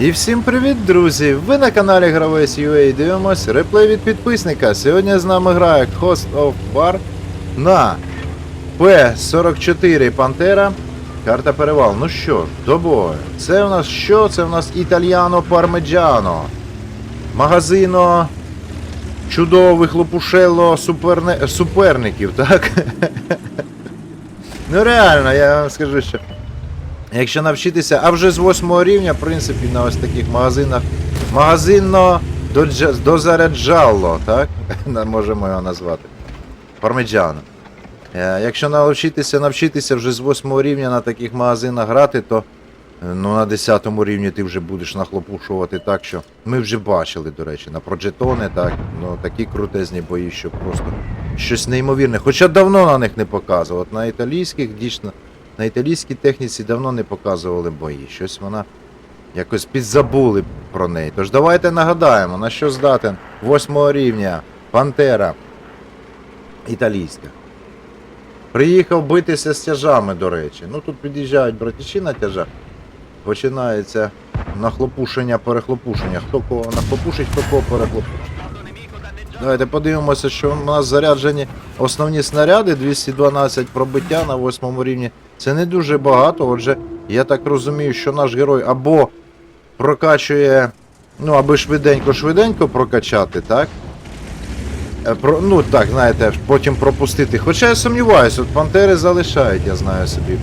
І всім привіт, друзі! Ви на каналі Гравець UA дивимось реплей від підписника. Сьогодні з нами грає Host of War на P44 Пантера. Карта перевал. Ну що до бою. Це у нас що? Це у нас Італьяно Пармеджано. Магазино чудових лопушело суперне... суперників, так? ну реально, я вам скажу, що. Якщо навчитися, а вже з 8 рівня, в принципі, на ось таких магазинах, магазинно дозаряджало, так? Можемо його назвати. Пармеджано. Е, Якщо навчитися навчитися вже з 8 рівня на таких магазинах грати, то е, ну, на 10 рівні ти вже будеш нахлопушувати так, що ми вже бачили, до речі, на проджетони, так, ну такі крутезні бої, що просто щось неймовірне. Хоча давно на них не показував. От на італійських дійсно. На італійській техніці давно не показували бої. Щось вона якось підзабули про неї. Тож давайте нагадаємо, на що здатен 8 рівня Пантера італійська. Приїхав битися з тяжами, до речі. Ну тут під'їжджають братіші на тяжах. Починається нахлопушення, перехлопушення. Хто кого нахлопушить, хто кого перехлопушить. Давайте подивимося, що у нас заряджені основні снаряди 212 пробиття на 8 рівні. Це не дуже багато. Отже, я так розумію, що наш герой або прокачує, ну, аби швиденько-швиденько прокачати, так? Е, Про, ну так, знаєте, потім пропустити. Хоча я сумніваюся, от пантери залишають, я знаю собі е,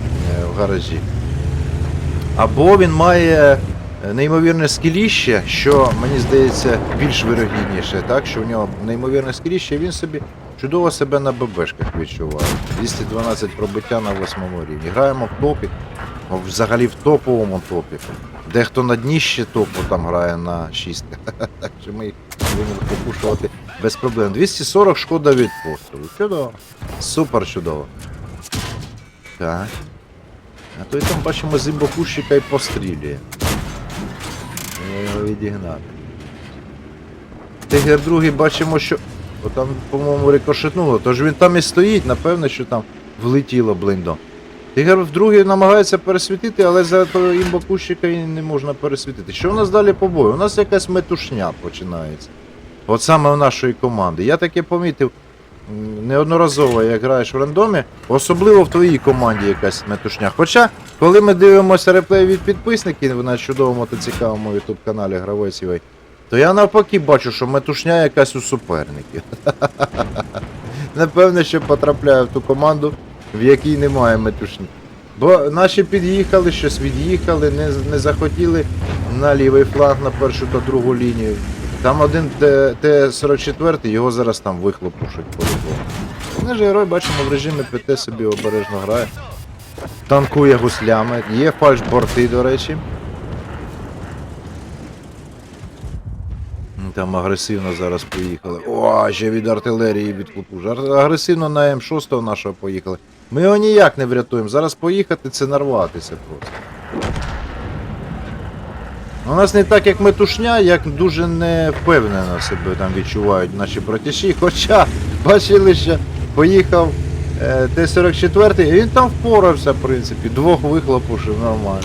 в гаражі. Або він має е, неймовірне скіліще, що мені здається більш вирогідніше, так? Що в нього неймовірне скіліще, і він собі чудово себе на ББшках відчуває. 212 пробиття на 8 рівні. Граємо в топі, взагалі в топовому топі. Дехто на дніще топу там грає на 6. Так що ми їх будемо попушувати без проблем. 240 шкода від пострілу. Чудово. Супер чудово. Так. А то й там бачимо зимбокущика і пострілює. Треба його відігнати. Тигр другий бачимо, що. О, там, по-моєму, рикошетнуло, тож він там і стоїть, напевно, що там влетіло блиндо. Тигр вдруге намагається пересвітити, але за того імбокущика і не можна пересвітити. Що у нас далі по бою? У нас якась метушня починається. От саме у нашої команди. Я таке помітив неодноразово, як граєш в рандомі, особливо в твоїй команді якась метушня. Хоча, коли ми дивимося реплей від підписників на чудовому та цікавому youtube каналі Гравець то я навпаки бачу, що метушня якась у суперників. Напевне, що потрапляю в ту команду, в якій немає метушні. Бо наші під'їхали, щось від'їхали, не, не захотіли на лівий фланг, на першу та другу лінію. Там один Т- Т-44, його зараз там вихлопушать по-любому. Наш герой, бачимо, в режимі ПТ собі обережно грає. Танкує гуслями. Є фальшборти, до речі. Там агресивно зараз поїхали. О, ще від артилерії відклопуш. Ар- Агресивно на М6 нашого поїхали. Ми його ніяк не врятуємо. Зараз поїхати це нарватися просто. У нас не так, як метушня, як дуже не впевнено себе там відчувають наші братіші. Хоча бачили, що поїхав е, Т-44, і він там впорався, в принципі, двох вихлопушив нормально.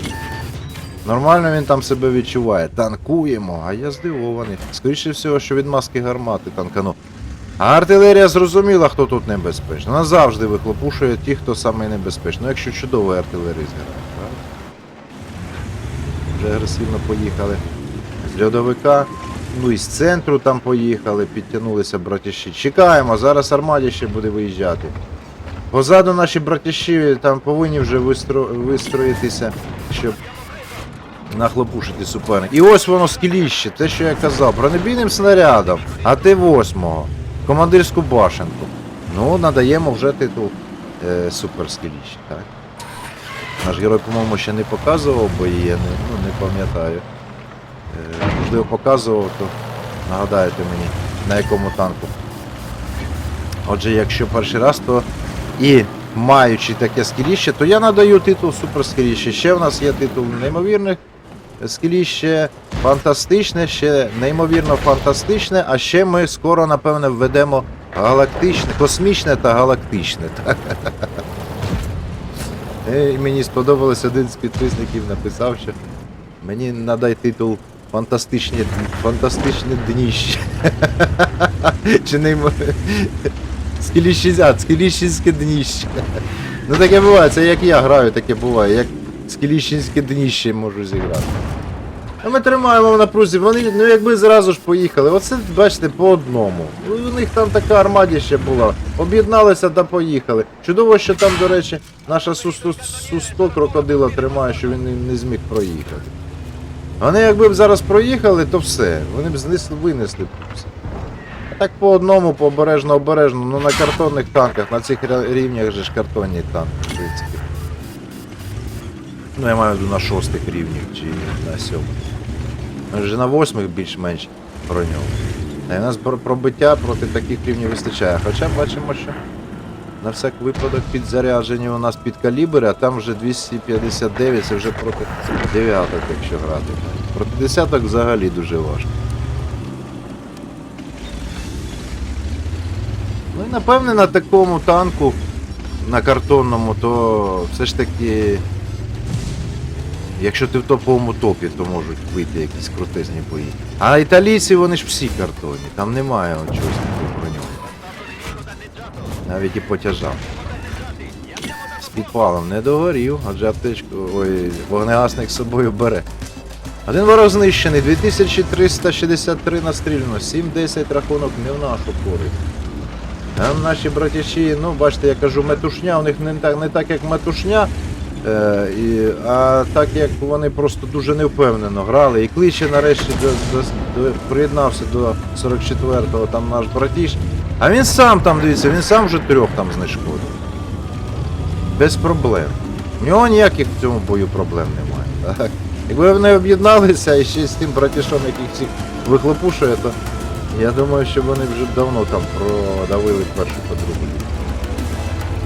Нормально він там себе відчуває. Танкуємо, а я здивований. Скоріше всього, що від маски гармати танканув. А артилерія зрозуміла, хто тут небезпечний. Вона завжди вихлопушує ті, хто саме небезпечний. Ну, якщо чудовий артилеріст грає, правда? Вже агресивно поїхали. З льодовика. Ну і з центру там поїхали, підтягнулися братіші. Чекаємо, зараз армаді ще буде виїжджати. Позаду наші братіші там повинні вже вистро... вистроїтися, щоб нахлопушити суперник. І ось воно скіліще, те, що я казав, бронебійним снарядом, а Т-8, командирську башенку. Ну, надаємо вже титул е, суперскіліще, так? Наш герой, по-моєму, ще не показував бої, я не, ну, не пам'ятаю. Е, можливо, показував, то нагадайте мені, на якому танку. Отже, якщо перший раз, то і маючи таке скіліще, то я надаю титул суперскіліще. Ще в нас є титул неймовірних скіліще, фантастичне, ще неймовірно фантастичне, а ще ми скоро, напевне, введемо галактичне, космічне та галактичне. Е, І мені сподобалось один з підписників написав, що Мені надай титул фантастичне, фантастичне дніще. Чи не м- Скіліщі- дніще. Ну таке буває, це як я граю, таке буває, як скіліщинське дніще можу зіграти. А ми тримаємо в напрузі, вони ну якби зразу ж поїхали. Оце, бачите, по одному. Ну, У них там така армадіща була. Об'єдналися та поїхали. Чудово, що там, до речі, наша Су-100 Су-100 крокодила тримає, що він не- зміг проїхати. Вони якби б зараз проїхали, то все. Вони б знесли, винесли все. А так по одному, по обережно, обережно, ну на картонних танках, на цих рівнях же ж картонні танки. Ну, я маю на шостих рівнях чи на сьомих. Ми ж на восьмих більш-менш. Та й у нас пробиття проти таких рівнів вистачає. Хоча бачимо, що на всяк випадок підзаряджені у нас під калібри, а там вже 259, це вже проти дев'яток, якщо грати. Проти десяток взагалі дуже важко. Ну і напевне на такому танку, на картонному, то все ж таки. Якщо ти в топовому топі, то можуть вийти якісь крутизні бої. А італійці вони ж всі картонні, там немає чогось такого про нього. Навіть і потяжав. З підпалом не догорів, адже аптечку. Ой, вогнегасник з собою бере. Один ворог знищений, 2363 настріляно, 7-10 рахунок не в нашу користь. Там наші братіші, ну бачите, я кажу, метушня, у них не так, не так як метушня, і, а так як вони просто дуже невпевнено грали. І кличе нарешті до, до, до, приєднався до 44-го там наш братіш. А він сам там, дивіться, він сам вже трьох там знешкодив. Без проблем. У нього ніяких в цьому бою проблем немає. Так. Якби вони об'єдналися і ще з тим братішом, яких всіх вихлопушує, то я думаю, що вони вже давно там продавили першу по другу.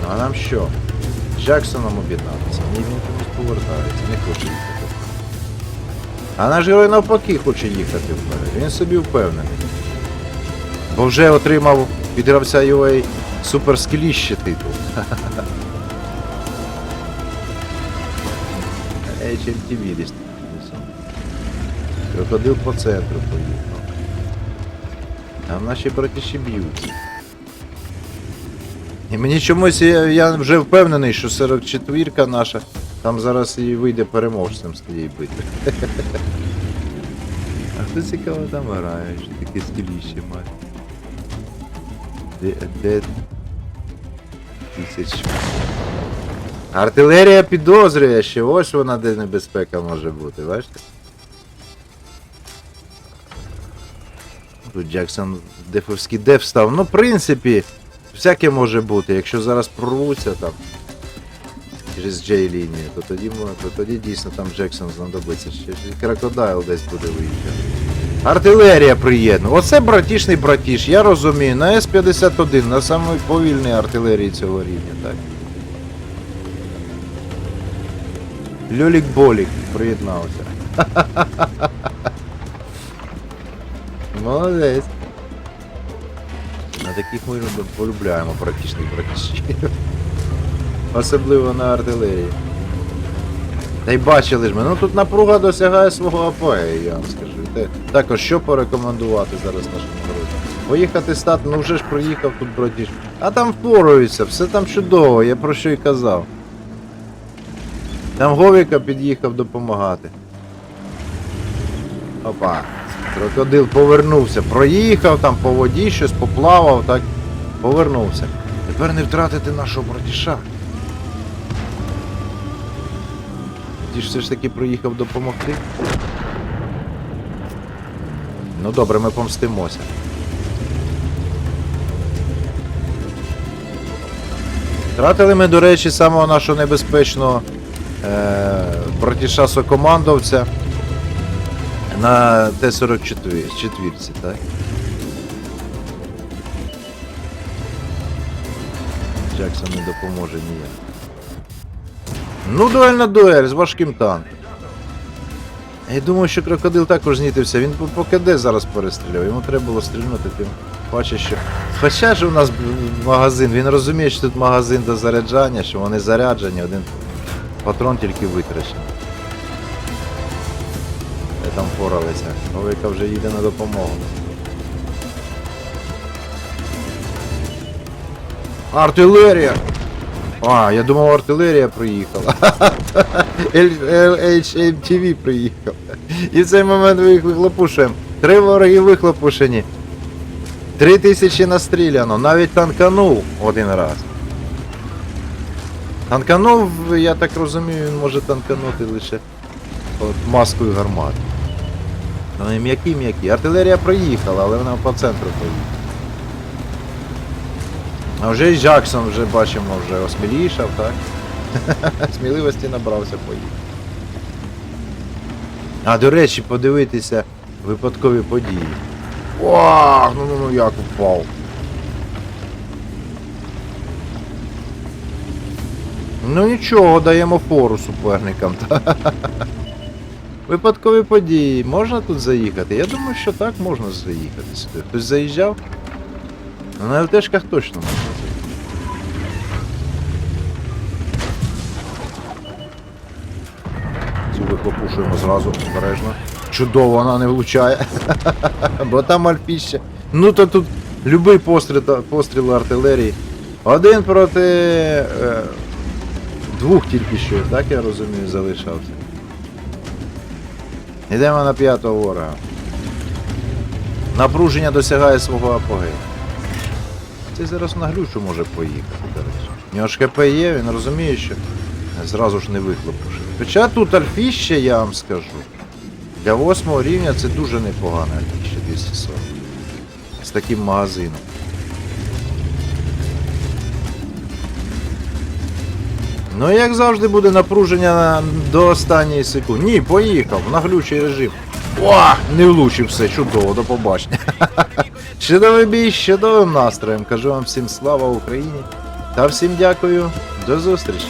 Ну а нам що? Джексоном об'єднатися. Ні, він чомусь повертається, не хоче їхати. А наш герой навпаки хоче їхати вперед. Він собі впевнений. Бо вже отримав від гравця UA суперскіліще титул. HMTV десь. Крокодил по центру поїхав. Там наші братіші б'ються. І мені чомусь я, я вже впевнений, що 44-ка наша, там зараз і вийде переможцем з тієї битви. А хто цікаво там грає, що таке стіліще має. Де, тисяч. Артилерія підозрює, що ось вона де небезпека може бути, бачите? Тут Джексон дефовський деф став. Ну, в принципі, всяке може бути. Якщо зараз прорвуться там через J-лінію, то тоді, то тоді дійсно там Джексон знадобиться. Ще крокодайл десь буде виїжджати. Артилерія приєднана. Оце братішний братіш, я розумію. На С-51, на самій повільній артилерії цього рівня, так? Льолік Болік приєднався. Молодець. Таких ми люб- полюбляємо практичних братішів. Особливо на артилерії. Та й бачили ж ми, ну тут напруга досягає свого апогею, я вам скажу. Також що порекомендувати зараз нашим народу? Поїхати стати, ну вже ж приїхав тут братіш. А там впораються, все там чудово, я про що й казав. Там Говіка під'їхав допомагати. Опа. Крокодил повернувся. Проїхав там по воді, щось поплавав, так. Повернувся. Тепер не втратити нашого братіша. Ті ж все ж таки приїхав допомогти. Ну добре, ми помстимося. Втратили ми, до речі, самого нашого небезпечного е, братіша сокомандовця на Т-44, четвірці, так? Джексон не допоможе ніяк. Ну, дуельна дуель з важким танком. Я думаю, що крокодил також знітився. Він по КД зараз перестріляв. Йому треба було стрільнути, тим паче, що. Хоча ж у нас магазин, він розуміє, що тут магазин до заряджання, що вони заряджені, один патрон тільки витрачений. Там поралися. Новика вже їде на допомогу. Артилерія! А, я думав артилерія приїхала. LHMTV приїхав. І в цей момент ми їх вихлопушуємо. Три вороги вихлопушені. Три тисячі настріляно, навіть танканув один раз. Танканув, я так розумію, він може танканути лише от маскою гармати. Вони м'які-м'які. Артилерія проїхала, але вона по центру поїхала. А вже і Джаксон вже бачимо, вже осмілішав, так? Сміливості набрався поїхав. А, до речі, подивитися випадкові події. Вау, ну ну ну як впав. Ну нічого, даємо фору суперникам. Випадкові події. Можна тут заїхати? Я думаю, що так можна заїхати сюди. Хтось заїжджав? Ну, на ЛТшках точно можна заїхати. Цю вихлопушуємо зразу обережно. Чудово, вона не влучає. Бо там альпіще. Ну то тут любий постріл, постріл артилерії. Один проти е, двох тільки що, так я розумію, залишався. Йдемо на п'ятого ворога. Напруження досягає свого апогею. Це зараз на глючу може поїхати, до речі. У нього ж ХП є, він розуміє, що зразу ж не вихлопушить. Хоча тут альфіще, я вам скажу. Для восьмого рівня це дуже непогане альфіще 240. З таким магазином. Ну як завжди буде напруження на- до останньої секунди. Ні, поїхав, на глючий режим. О, не влучив все, чудово, до побачення. Чудовий бій, з чудовим настроєм. Кажу вам всім слава Україні. Та всім дякую, до зустрічі.